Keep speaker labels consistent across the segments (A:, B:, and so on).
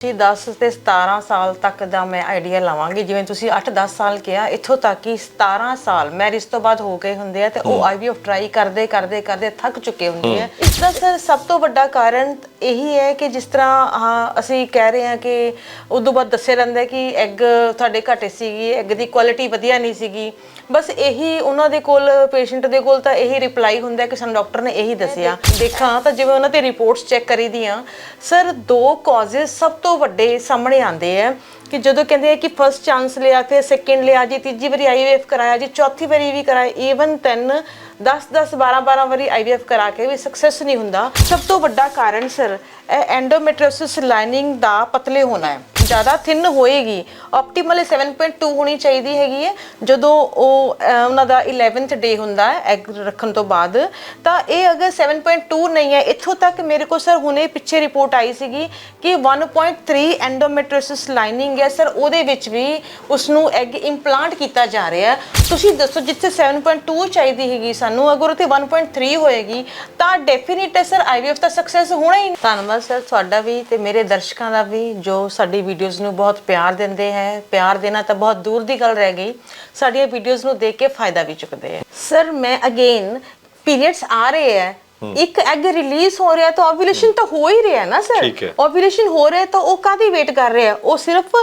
A: ਜੀ 10 ਤੇ 17 ਸਾਲ ਤੱਕ ਦਾ ਮੈਂ ਆਈਡੀਆ ਲਵਾਂਗੀ। ਜਿਵੇਂ ਤੁਸੀਂ 8-10 ਸਾਲ ਕਿਹਾ ਇੱਥੋਂ ਤੱਕ ਕਿ 17 ਸਾਲ ਮੈਰਿਜ ਤੋਂ ਬਾਅਦ ਹੋ ਗਏ ਹੁੰਦੇ ਆ ਤੇ ਉਹ ਆਈਵੀਐਫ ਟਰਾਈ ਕਰਦੇ ਕਰਦੇ ਕਰਦੇ ਥੱਕ ਚੁੱਕੇ ਹੁੰਦੇ ਆ। ਇਸ ਦਾ ਸਰ ਸਭ ਤੋਂ ਵੱਡਾ ਕਾਰਨ ਇਹੀ ਹੈ ਕਿ ਜਿਸ ਤਰ੍ਹਾਂ ਹਾਂ, ਅਸੀਂ ਕਹਿ ਰਹੇ ਹਾਂ ਕਿ ਉਦੋਂ ਬਾਅਦ ਦੱਸਿਆ ਜਾਂਦਾ ਕਿ ਐਗ ਤੁਹਾਡੇ ਘਟੇ ਸੀਗੀ ਐਗ ਦੀ ਕੁਆਲਿਟੀ ਵਧੀਆ ਨਹੀਂ ਸੀਗੀ। ਬਸ ਇਹੀ ਉਹਨਾਂ ਦੇ ਕੋਲ ਪੇਸ਼ੈਂਟ ਦੇ ਕੋਲ ਤਾਂ ਇਹੀ ਰਿਪਲਾਈ ਹੁੰਦਾ ਕਿ ਸਾਨੂੰ ਡਾਕਟਰ ਨੇ ਇਹੀ ਦੱਸਿਆ। ਦੇਖਾਂ ਤਾਂ ਜਿਵੇਂ ਉਹਨਾਂ ਤੇ ਰਿਪੋਰਟਸ ਚੈੱਕ ਕਰੀ ਦੀਆਂ ਸਰ ਦੋ ਕਾਜ਼ਸ ਸਭ ਤੋਂ ਵੱਡੇ ਸਾਹਮਣੇ ਆਉਂਦੇ ਆ ਕਿ ਜਦੋਂ ਕਹਿੰਦੇ ਆ ਕਿ ਫਰਸਟ ਚਾਂਸ ਲਿਆ ਫਿਰ ਸੈਕਿੰਡ ਲਿਆ ਜੀ ਤੀਜੀ ਵਾਰੀ ਆਈਵੀਐਫ ਕਰਾਇਆ ਜੀ ਚੌਥੀ ਵਾਰੀ ਵੀ ਕਰਾਇਆ ਈਵਨ 10 10 10 12 12 ਵਾਰੀ ਆਈਵੀਐਫ ਕਰਾ ਕੇ ਵੀ ਸਕਸੈਸ ਨਹੀਂ ਹੁੰਦਾ। ਸਭ ਤੋਂ ਵੱਡਾ ਕਾਰਨ ਸਰ ਇਹ ਐਂਡੋਮੈਟ੍ਰਿਓਸਿਸ ਲਾਈਨਿੰਗ ਦਾ ਪਤਲੇ ਹੋਣਾ ਹੈ। ਜ਼ਿਆਦਾ ਥਿਨ ਹੋਏਗੀ। ਆਪਟੀਮਲੀ 7.2 ਹੋਣੀ ਚਾਹੀਦੀ ਹੈਗੀ ਹੈ। ਜਦੋਂ ਉਹ ਅਹ, ਉਹਨਾਂ ਦਾ 11th ਡੇ ਹੁੰਦਾ ਹੈ ਐਗ ਰੱਖਣ ਤੋਂ ਬਾਅਦ ਤਾਂ ਇਹ ਅਗਰ 7.2 ਨਹੀਂ ਹੈ ਇੱਥੋਂ ਤੱਕ ਮੇਰੇ ਕੋਲ ਸਰ ਹੁਣੇ ਪਿੱਛੇ ਰਿਪੋਰਟ ਆਈ ਸੀਗੀ ਕਿ 1.3 ਐਂਡੋਮੈਟ੍ਰਿਓਸਿਸ ਲਾਈਨਿੰਗ ਹੈ। ਸਰ ਉਹਦੇ ਵਿੱਚ ਵੀ ਉਸ ਨੂੰ ਐਗ ਇੰਪਲਾਂਟ ਕੀਤਾ ਜਾ ਰਿਹਾ ਹੈ। ਤੁਸੀਂ ਦੱਸੋ ਜਿੱਥੇ 7.2 ਚਾਹੀਦੀ ਹੈਗੀ ਸਾਨੂੰ ਅਗਰ ਉੱਥੇ 1.3 ਹੋਏਗੀ ਤਾਂ ਡੈਫੀਨਿਟ ਹੈ ਸਰ ਆਈਵੀਐਫ ਤਾਂ ਸਕਸੈਸ ਹੋਣਾ ਹੀ ਨਹੀਂ। ਧੰਨਵਾਦ ਸਰ ਤੁਹਾਡਾ ਵੀ ਤੇ ਮੇਰੇ ਦਰਸ਼ਕਾਂ ਦਾ ਵੀ ਜੋ ਸਾਡੀ ਵੀਡੀਓਜ਼ ਨੂੰ ਬਹੁਤ ਪਿਆਰ ਦਿੰਦੇ ਹੈ। ਪਿਆਰ ਦੇਣਾ ਤਾਂ ਬਹੁਤ ਦੂਰ ਦੀ ਗੱਲ ਰਹਿ ਗਈ। ਸਾਡੀਆਂ ਵੀਡੀਓਜ਼ ਨੂੰ ਦੇਖ ਕੇ ਫਾਇਦਾ ਵੀ ਚੁੱਕਦੇ ਹੈ। ਸਰ ਮੈਂ ਅਗੇਨ ਪੀਰੀਅਡਸ ਆ ਰਹੇ ਹੈ। ਇੱਕ ਐਗ ਰਿਲੀਜ਼ ਹੋ ਰਿਹਾ ਤਾਂ ਓਵੂਲੇਸ਼ਨ ਤਾਂ ਹੋ ਹੀ ਰਿਹਾ ਨਾ ਸਰ। ਓਵੂਲੇਸ਼ਨ ਹੋ। ਰਿਹਾ ਤਾਂ ਉਹ ਕਾਦੀ ਵੇਟ ਕਰ ਰਿਹਾ ਉਹ ਸਿਰਫ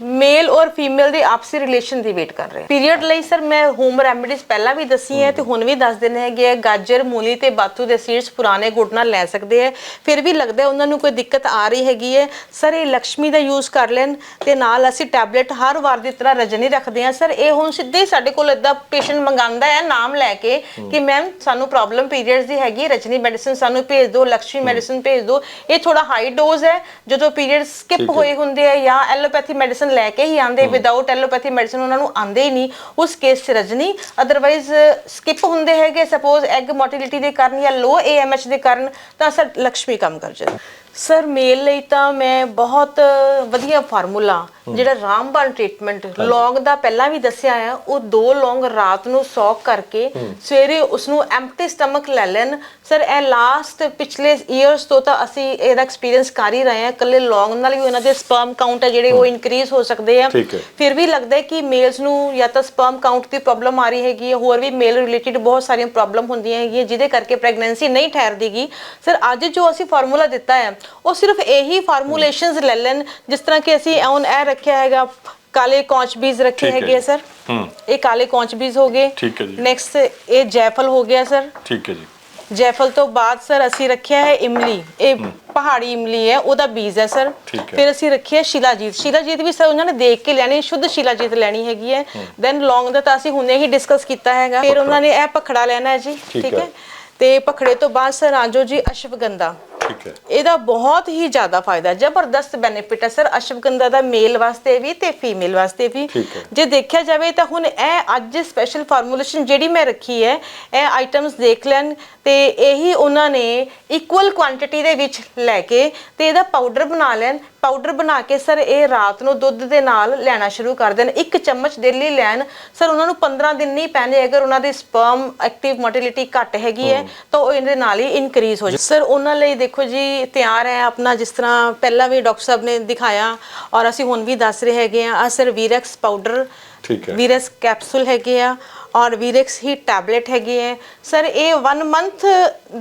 A: ਮੇਲ ਔਰ ਫੀਮੇਲ ਦੇ ਆਪਸੀ ਰਿਲੇਸ਼ਨ ਦੀ ਵੇਟ ਕਰ ਰਹੇ ਪੀਰੀਅਡ ਲਈ ਸਰ ਮੈਂ ਹੋਮ ਰੈਮਡੀਜ਼ ਪਹਿਲਾਂ ਵੀ ਦੱਸੀ ਹੈ ਤੇ ਹੁਣ ਵੀ ਦੱਸ ਦੇਣੇ ਹੈਗੇ ਆ। ਗਾਜਰ ਮੂਲੀ ਤੇ ਬਾਤੂ ਦੇ ਸੀਡਸ ਪੁਰਾਣੇ ਗੁੜ ਨਾਲ ਲੈ ਸਕਦੇ ਹੈ। ਫਿਰ ਵੀ ਲੱਗਦਾ ਉਹਨਾਂ ਨੂੰ ਕੋਈ ਦਿੱਕਤ ਆ ਰਹੀ ਹੈਗੀ ਹੈ। ਸਰ ਇਹ ਲక్ష్ਮੀ ਦਾ ਯੂਜ਼ ਕਰ ਲੈਣ ਤੇ ਨਾਲ ਅਸੀਂ ਟੈਬਲੇਟ ਹਰ ਵਾਰ ਦੀ ਤਰ੍ਹਾਂ ਰਜਨੀ ਰੱਖਦੇ ਹਾਂ। ਸਰ ਇਹ ਹੁਣ ਸਿੱਧੇ ਹੀ ਸਾਡੇ ਕੋਲ ਇਦਾਂ ਪੇਸ਼ੈਂਟ ਮੰਗਾਉਂਦਾ ਹੈ ਨਾਮ ਲੈ ਕੇ ਕਿ ਮੈਮ ਸਾਨੂੰ ਪ੍ਰੋਬਲਮ ਪੀਰੀਅਡਸ ਦੀ ਹੈਗੀ ਰਜਨੀ ਮੈਡੀਸਿਨ ਸਾਨੂੰ ਭੇਜ ਦਿਓ ਲక్ష్ਮੀ ਮੈਡੀਸਿਨ ਭੇਜ ਦਿਓ। ਇਹ ਥੋੜਾ ਹਾਈ ਡੋਜ਼ ਹੈ। ਜਦੋਂ ਪੀਰੀਅਡ ਸਕਿਪ ਹੋਏ ਹੁੰਦੇ ਆ ਜਾਂ ਐਲੋਪੈਥੀ ਮੈਡੀਸਿਨ ਲੈ ਕੇ ਹੀ ਆਂਦੇ ਵਿਦਆਊਟ ਐਲੋਪੈਥੀ ਮੈਡੀਸਿਨ ਉਹਨਾਂ ਨੂੰ ਆਂਦੇ ਹੀ ਨਹੀਂ। ਉਸ ਕੇਸ 'ਚ ਰਜਨੀ ਅਦਰਵਾਈਜ਼ ਸਕਿਪ ਹੁੰਦੇ ਹੈਗੇ ਸਪੋਜ਼ ਐਗ ਮੋਟਿਲਿਟੀ ਦੇ ਕਾਰਨ ਜਾਂ ਲੋ ਏਐਮਐਚ ਦੇ ਕਾਰਨ ਤਾਂ ਸਰ ਲక్ష్ਮੀ ਕੰਮ ਕਰ ਜਾਂਦੀ। ਸਰ ਮੇਲ ਲਈ ਤਾਂ ਮੈਂ ਬਹੁਤ ਵਧੀਆ ਫਾਰਮੂਲਾ ਜਿਹੜਾ ਰਾਮਬਾਣ ਟ੍ਰੀਟਮੈਂਟ ਲੌਂਗ ਦਾ ਪਹਿਲਾਂ ਵੀ ਦੱਸਿਆ ਹੈ ਉਹ ਦੋ ਲੌਂਗ ਰਾਤ ਨੂੰ ਸੌਕ ਕਰਕੇ ਸਵੇਰੇ ਉਸ ਨੂੰ ਐਮਪਟੀ ਸਟਮਕ ਲੈ ਲੈਣ। ਸਰ ਇਹ ਲਾਸਟ ਪਿਛਲੇ ਇਅਰਸ ਤੋਂ ਤਾਂ ਅਸੀਂ ਇਹਦਾ ਐਕਸਪੀਰੀਅੰਸ ਕਰ ਹੀ ਰਹੇ ਹਾਂ। ਇਕੱਲੇ ਲੌਂਗ ਨਾਲ ਵੀ ਉਹਨਾਂ ਦੇ ਸਪਰਮ ਕਾਊਂਟ ਹੈ ਜਿਹੜੇ ਉਹ ਇਨਕਰੀਜ਼ ਹੋ ਸਕਦੇ ਆ।
B: ਹੈ।
A: ਫਿਰ ਵੀ ਲੱਗਦਾ ਹੈ ਕਿ ਮੇਲਸ ਨੂੰ ਜਾਂ ਤਾਂ ਸਪਰਮ ਕਾਊਂਟ ਦੀ ਪ੍ਰੋਬਲਮ ਆ ਰਹੀ ਹੈਗੀ ਹੈ ਹੋਰ ਵੀ ਮੇਲ ਰਿਲੇਟਡ ਬਹੁਤ ਸਾਰੀਆਂ ਪ੍ਰੋਬਲਮ ਹੁੰਦੀਆਂ ਹੈਗੀਆਂ ਜਿਹਦੇ ਕਰਕੇ ਪ੍ਰੈਗਨੈਂਸੀ ਨਹੀਂ ਠਹਿਰਦੀਗੀ। ਸਰ ਅੱਜ ਜੋ ਅਸੀਂ ਫਾਰਮੂਲਾ ਦਿੱਤਾ ਹੈ ਉਹ ਸਿਰਫ ਇਹੀ ਫਾਰਮੂਲੇਸ਼ਨਸ ਲੈ ਲੈਣ ਜਿਸ ਤਰ੍ਹਾਂ ਕਿ ਅਸੀਂ ਔਨ ਇਹ ਰੱਖਿਆ ਹੈਗਾ। ਕਾਲੇ ਕੌਂਚ ਬੀਜ ਰੱਖੇ
B: ਹੈ
A: ਹੈਗੇ ਆ। ਸਰ। ਇਹ ਕਾਲੇ ਕੌਂਚ ਬੀਜ ਹੋ ਗਏ।
B: ਠੀਕ ਹੈ ਜੀ।
A: ਨੈਕਸਟ ਇਹ ਜੈਫਲ ਹੋ ਗਿਆ ਸਰ।
B: ਠੀਕ ਹੈ ਜੀ।
A: ਜੈਫਲ ਤੋਂ ਬਾਅਦ ਸਰ ਅਸੀਂ ਰੱਖਿਆ ਹੈ ਇਮਲੀ। ਇਹ ਪਹਾੜੀ ਇਮਲੀ ਹੈ ਉਹਦਾ ਬੀਜ ਹੈ ਸਰ।
B: ਠੀਕ ਹੈ।
A: ਫਿਰ ਅਸੀਂ ਰੱਖਿਆ ਸ਼ਿਲਾਜੀਤ। ਸ਼ਿਲਾਜੀਤ ਵੀ ਸਰ ਉਹਨਾਂ ਨੇ ਦੇਖ ਕੇ ਲੈਣੀ ਸ਼ੁੱਧ ਸ਼ਿਲਾਜੀਤ ਲੈਣੀ ਹੈਗੀ ਹੈ। ਦੈਨ ਲੌਂਗ ਦਾ ਤਾਂ ਅਸੀਂ ਹੁਣੇ ਹੀ ਡਿਸਕਸ ਕੀਤਾ ਹੈਗਾ। ਫਿਰ ਉਹਨਾਂ ਨੇ ਇਹ ਪਖੜਾ ਲੈਣਾ ਹੈ ਜੀ
B: ਠੀਕ ਹੈ।
A: ਹੈ। ਤੇ ਪਖੜੇ ਤੋਂ ਬਾਅਦ ਸਰ ਆਜੋ ਜੀ ਅਸ਼ਵਗੰਧਾ।
B: ਠੀਕ ਹੈ।
A: ਇਹਦਾ ਬਹੁਤ ਹੀ ਜ਼ਿਆਦਾ ਫਾਇਦਾ ਜ਼ਬਰਦਸਤ ਬੈਨੀਫਿਟ ਹੈ। ਸਰ ਅਸ਼ਵਗੰਧਾ ਦਾ ਮੇਲ ਵਾਸਤੇ ਵੀ ਤੇ ਫੀਮੇਲ ਵਾਸਤੇ ਵੀ। ਜੇ ਦੇਖਿਆ ਜਾਵੇ ਤਾਂ ਹੁਣ ਇਹ ਅੱਜ ਸਪੈਸ਼ਲ ਫਾਰਮੂਲੇਸ਼ਨ ਜਿਹੜੀ ਮੈਂ ਰੱਖੀ ਹੈ ਇਹ ਆਈਟਮਸ ਦੇਖ ਲੈਣ ਤੇ ਇਹੀ ਉਹਨਾਂ ਨੇ ਇਕੁਅਲ ਕੁਆਂਟੀਟੀ ਦੇ ਵਿੱਚ ਲੈ ਕੇ ਤੇ ਇਹਦਾ ਪਾਊਡਰ ਬਣਾ ਲੈਣ। ਪਾਊਡਰ ਬਣਾ ਕੇ ਸਰ ਇਹ ਰਾਤ ਨੂੰ ਦੁੱਧ ਦੇ ਨਾਲ ਲੈਣਾ ਸ਼ੁਰੂ ਕਰ ਦੇਣ। ਇੱਕ ਚਮਚ ਡੇਲੀ ਲੈਣ। ਸਰ ਉਹਨਾਂ ਨੂੰ 15 ਦਿਨ ਨਹੀਂ ਪੈਣੇ ਅਗਰ ਉਹਨਾਂ ਦੀ ਸਪਰਮ ਐਕਟਿਵ ਮੋਟਿਲਿਟੀ ਘੱਟ ਹੈਗੀ ਹੈ ਤਾਂ ਉਹ ਇਹਦੇ ਨਾਲ ਹੀ ਇਨਕਰੀਜ਼ ਹੋ ਜਾਏ। ਸਰ ਉਹਨਾਂ ਲਈ ਦੇਖੋ ਜੀ ਤਿਆਰ ਹੈ ਆਪਣਾ ਜਿਸ ਤਰ੍ਹਾਂ ਪਹਿਲਾਂ ਵੀ ਡਾਕਟਰ ਸਾਹਿਬ ਨੇ ਦਿਖਾਇਆ ਔਰ ਅਸੀਂ ਹੁਣ ਵੀ ਦੱਸ ਰਹੇ ਹੈਗੇ ਆ ਆ ਸਰ ਵੀਰੈਕਸ ਪਾਊਡਰ
B: ਠੀਕ ਹੈ।
A: ਵੀਰੈਕਸ ਕੈਪਸੂਲ ਹੈਗੇ ਆ ਔਰ ਵੀਰੈਕਸ ਹੀ ਟੈਬਲੇਟ ਹੈਗੇ ਹੈ ਸਰ ਇਹ 1 ਮੰਥ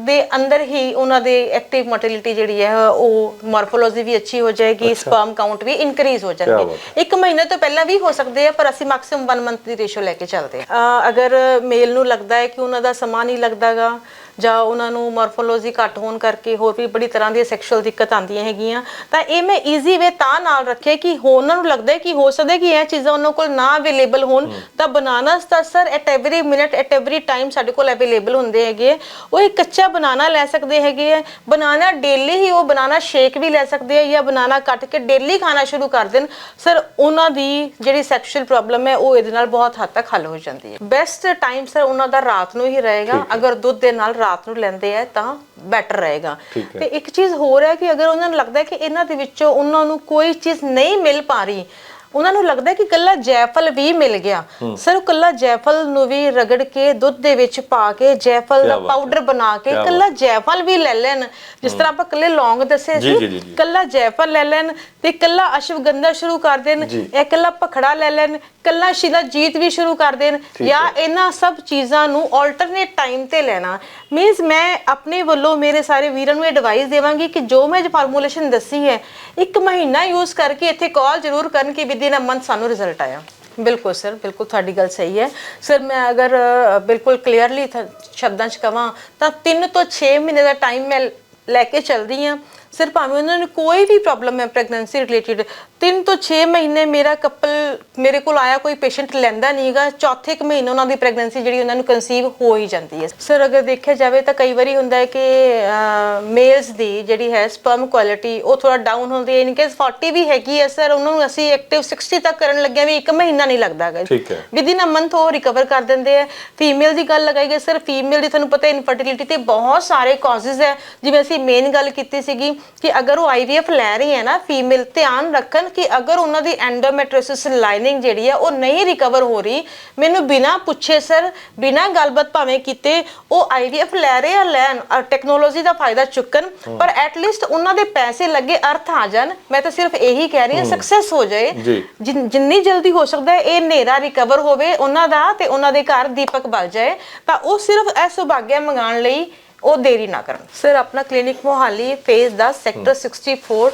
A: ਦੇ ਅੰਦਰ ਹੀ ਉਹਨਾਂ ਦੇ ਐਕਟਿਵ ਮੋਟਿਲਿਟੀ ਜਿਹੜੀ ਹੈ ਉਹ ਮਾਰਫੋਲੋਜੀ ਵੀ ਅੱਛੀ ਹੋ ਜਾਏਗੀ ਸਪਰਮ ਕਾਊਂਟ ਵੀ ਇਨਕਰੀਜ਼ ਹੋ ਜਾਣਗੇ। ਇੱਕ ਮਹੀਨੇ ਤੋਂ ਪਹਿਲਾਂ ਵੀ ਹੋ ਸਕਦੇ ਆ ਪਰ ਅਸੀਂ ਮੈਕਸਿਮਮ 1 ਮੰਥ ਦੀ ਰੇਸ਼ੋ ਲੈ ਕੇ ਚੱਲਦੇ ਆ ਅਗਰ ਮੇਲ ਨੂੰ ਲੱਗਦਾ ਹੈ ਕਿ ਉਹਨਾਂ ਦਾ ਸਮਾਂ ਨਹੀਂ ਲੱਗਦਾਗਾ ਜਾਂ ਉਹਨਾਂ ਨੂੰ ਮਾਰਫੋਲੋਜੀ ਘੱਟ ਹੋਣ ਕਰਕੇ ਹੋਰ ਵੀ ਬੜੀ ਤਰ੍ਹਾਂ ਦੀਆਂ ਸੈਕਸ਼ੂਅਲ ਦਿੱਕਤ ਆਉਂਦੀਆਂ ਹੈਗੀਆਂ ਤਾਂ ਇਹ ਮੈਂ ਈਜ਼ੀ ਵੇ ਤਾਂ ਨਾਲ ਰੱਖਿਆ ਕਿ ਉਹਨਾਂ ਨੂੰ ਲੱਗਦਾ ਹੈ ਕਿ ਹੋ ਸਕਦਾ ਕਿ ਇਹ ਚੀਜ਼ਾਂ ਉਹਨਾਂ ਕੋਲ ਨਾ ਅਵੇਲੇਬਲ ਹੋਣ। ਤਾਂ ਬਨਾਨਾਸ ਤਾਂ sir at every minute at every time ਸਾਡੇ ਕੋਲ ਅਵੇਲੇਬਲ ਹੁੰਦੇ ਹੈਗੇ। ਉਹ ਇੱਕ ਕੱਚਾ ਬਨਾਨਾ ਲੈ ਸਕਦੇ ਹੈਗੇ ਆ। ਬਨਾਨਾ ਡੇਲੀ ਹੀ ਉਹ ਬਨਾਨਾ ਸ਼ੇਕ ਵੀ ਲੈ ਸਕਦੇ ਆ ਜਾਂ ਬਨਾਨਾ ਕੱਟ ਕੇ ਡੇਲੀ ਖਾਣਾ ਸ਼ੁਰੂ ਕਰ ਦੇਣ। ਸਰ ਉਹਨਾਂ ਦੀ ਜਿਹੜੀ ਸੈਕਸ਼ੂਅਲ ਪ੍ਰੋਬਲਮ ਹੈ ਉਹ ਇਹਦੇ ਨਾਲ ਬਹੁਤ ਹੱਦ ਤੱਕ ਹੱਲ ਹੋ ਜਾਂਦੀ ਹੈ। ਬੈਸਟ ਟਾਈਮ ਸਰ ਉਹਨਾਂ ਦਾ ਰਾਤ ਨੂੰ ਹੀ ਰਹੇਗਾ। ਅਗਰ ਦੁੱਧ ਦੇ ਨਾਲ ਰਾਤ ਨੂੰ ਲੈਂਦੇ ਆ ਤਾਂ ਬੈਟਰ ਰਹੇਗਾ। ਤੇ ਇੱਕ ਚੀਜ਼ ਹੋਰ ਹੈ ਕਿ ਅਗਰ ਉਹਨਾਂ ਨੂੰ ਲੱਗਦਾ ਹੈ ਕਿ ਇਹਨਾਂ ਦੇ ਵਿੱਚੋਂ ਉਹਨਾਂ ਨੂੰ ਕੋਈ ਚੀਜ਼ ਨਹੀਂ ਮਿਲ ਪਾ ਰਹੀ ਉਹਨਾਂ ਨੂੰ ਲੱਗਦਾ ਕਿ ਕੱਲਾ ਜੈਫਲ ਵੀ ਮਿਲ ਗਿਆ ਸਰ ਉਹ ਕੱਲਾ ਜੈਫਲ ਨੂੰ ਵੀ ਰਗੜ ਕੇ ਦੁੱਧ ਦੇ ਵਿੱਚ ਪਾ ਕੇ ਜੈਫਲ ਦਾ। ਪਾਊਡਰ ਬਣਾ ਕੇ ਕੱਲਾ ਜੈਫਲ ਵੀ ਲੈ ਲੈਣ ਜਿਸ ਤਰ੍ਹਾਂ ਆਪਾਂ ਕੱਲੇ ਲੌਂਗ ਦੱਸੇ ਸੀ। ਕੱਲਾ ਜੈਫਲ ਲੈ ਲੈਣ ਤੇ ਕੱਲਾ ਅਸ਼ਵਗੰਧਾ ਸ਼ੁਰੂ ਕਰ ਦੇਣ। ਇਹ ਕੱਲਾ ਪਖੜਾ ਲੈ ਲੈਣ ਕੱਲਾ ਸ਼ਿਲਾਜੀਤ ਵੀ ਸ਼ੁਰੂ ਕਰ ਦੇਣ ਜਾਂ ਇਹਨਾਂ ਸਭ ਚੀਜ਼ਾਂ ਨੂੰ ਆਲਟਰਨੇਟ ਟਾਈਮ ਤੇ ਲੈਣਾ ਮੀਨਸ ਮੈਂ ਆਪਣੇ ਵੱਲੋਂ ਮੇਰੇ ਸਾਰੇ ਵੀਰਾਂ ਨੂੰ ਐਡਵਾਈਸ ਦੇਵਾਂਗੀ ਕਿ ਜੋ ਮੈਂ ਜੋ ਫਾਰਮੂਲੇਸ਼ਨ ਦੱਸੀ ਹੈ ਇੱਕ ਮਹੀਨਾ ਯੂਜ਼ ਕਰਕੇ ਇੱਥੇ ਕਾਲ ਜ਼ਰੂਰ ਕਰਨ ਕਿ ਵਿਦਿਨ ਅ ਮੰਥ ਸਾਨੂੰ ਰਿਜ਼ਲਟ ਆਇਆ ਬਿਲਕੁਲ ਸਰ ਬਿਲਕੁਲ ਤੁਹਾਡੀ ਗੱਲ ਸਹੀ ਹੈ ਸਰ ਮੈਂ ਅਗਰ ਅ, ਬਿਲਕੁਲ ਕਲੀਅਰਲੀ ਸ਼ਬਦਾਂ 'ਚ ਕਵਾਂ ਤਾਂ 3 ਤੋਂ 6 ਮਹੀਨੇ ਦਾ ਟਾਈਮ ਮੈਂ ਲੈ ਕੇ ਚੱਲਦੀ ਆ ਸਰ ਭਾਵੇਂ ਉਹਨਾਂ ਨੂੰ ਕੋਈ ਵੀ ਪ੍ਰੋਬਲਮ ਹੈ ਪ੍ਰੈਗਨੈਂਸੀ ਰਿਲੇਟਡ 3 ਤੋਂ 6 ਮਹੀਨੇ ਮੇਰਾ ਕਪਲ ਮੇਰੇ ਕੋਲ ਆਇਆ ਕੋਈ ਪੇਸ਼ੈਂਟ ਲੈਂਦਾ ਨਹੀਂਗਾ ਚੌਥੇ ਕੁ ਮਹੀਨੇ ਉਹਨਾਂ ਦੀ ਪ੍ਰੈਗਨੈਂਸੀ ਜਿਹੜੀ ਉਹਨਾਂ ਨੂੰ ਕਨਸੀਵ ਹੋ ਹੀ ਜਾਂਦੀ ਹੈ। ਸਰ ਅਗਰ ਦੇਖਿਆ ਜਾਵੇ ਤਾਂ ਕਈ ਵਾਰੀ ਹੁੰਦਾ ਹੈ ਕਿ ਮੇਲਸ ਦੀ ਜਿਹੜੀ ਹੈ ਸਪਰਮ ਕੁਆਲਿਟੀ ਉਹ ਥੋੜਾ ਡਾਊਨ ਹੁੰਦੀ ਹੈ ਇਨ ਕੇਸ 40 ਵੀ ਹੈਗੀ ਹੈ ਸਰ ਉਹਨਾਂ ਨੂੰ ਅਸੀਂ ਐਕਟਿਵ 60 ਤੱਕ ਕਰਨ ਲੱਗਿਆ ਵੀ ਇੱਕ ਮਹੀਨਾ ਨਹੀਂ ਲੱਗਦਾਗਾ
B: ਠੀਕ ਹੈ।
A: ਵਿਦਿਨ ਅ ਮੰਥ ਉਹ ਰਿਕਵਰ ਕਰ ਦਿੰਦੇ ਆ ਫੀਮੇਲ ਦੀ ਗੱਲ ਲਗਾਈ ਗਈ ਸਰ ਫੀਮੇਲ ਦੀ ਤੁਹਾਨੂੰ ਪਤਾ ਇਨਫਰਟੀਲਿਟੀ ਤੇ ਬਹੁਤ ਸਾਰੇ ਕਾਜ਼ਸ ਹੈ। ਜਿਵੇਂ ਅਸੀਂ ਮੇਨ ਗੱਲ ਕੀਤੀ ਸੀਗੀ ਕਿ ਅਗਰ ਉਹ ਆਈਵੀਐਫ ਲੈ ਰਹੀ ਹੈ ਨਾ ਫੀਮੇਲ ਧਿਆਨ ਰੱਖਣ ਕਿ ਅਗਰ ਉਹਨਾਂ ਦੀ ਐਂਡੋਮੈਟ੍ਰਿਓਸਿਸ ਲਾਈਨਿੰਗ ਜਿਹੜੀ ਹੈ ਉਹ ਨਹੀਂ ਰਿਕਵਰ ਹੋ ਰਹੀ ਮੈਨੂੰ ਬਿਨਾ ਪੁੱਛੇ ਸਰ ਬਿਨਾ ਗੱਲਬਾਤ ਭਾਵੇਂ ਕੀਤੇ ਉਹ ਆਈਵੀਐਫ ਲੈ ਰਹੇ ਆ ਲੈਣ ਟੈਕਨੋਲੋਜੀ ਦਾ ਫਾਇਦਾ ਚੁੱਕਣ ਪਰ ਐਟ ਲੀਸਟ ਉਹਨਾਂ ਦੇ ਪੈਸੇ ਲੱਗੇ ਅਰਥ ਆ ਜਾਣ। ਮੈਂ ਤਾਂ ਸਿਰਫ ਇਹੀ ਕਹਿ ਰਹੀ ਹਾਂ ਸਕਸੈਸ ਹੋ ਜਾਏ। ਜਿਨ- ਜਲਦੀ ਹੋ ਸਕਦਾ ਹੈ ਇਹ ਹਨੇਰਾ ਰਿਕਵਰ ਹੋਵੇ ਉਹਨਾਂ ਦਾ ਤੇ ਉਹਨਾਂ ਦੇ ਘਰ ਦੀਪਕ ਬਲ ਜਾਏ। ਤਾਂ ਉਹ ਸਿਰਫ ਇਹ ਸੁਭਾਗਿਆ ਮੰਗਾਉਣ ਲਈ ਉਹ ਦੇਰੀ ਨਾ ਕਰਨ। ਸਰ ਆਪਣਾ clinic Mohali phase 10 sector 64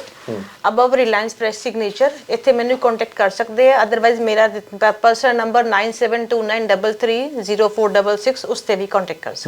A: above Reliance press signature ਇੱਥੇ ਮੈਨੂੰ ਕੰਟੈਕਟ ਕਰ ਸਕਦੇ ਆ। ਅਦਰਵਾਈਜ਼ ਮੇਰਾ ਪਰਸਨਲ ਨੰਬਰ 9729330466 ਉਸ ਤੇ ਵੀ ਕੰਟੈਕਟ ਕਰ ਸਕਦੇ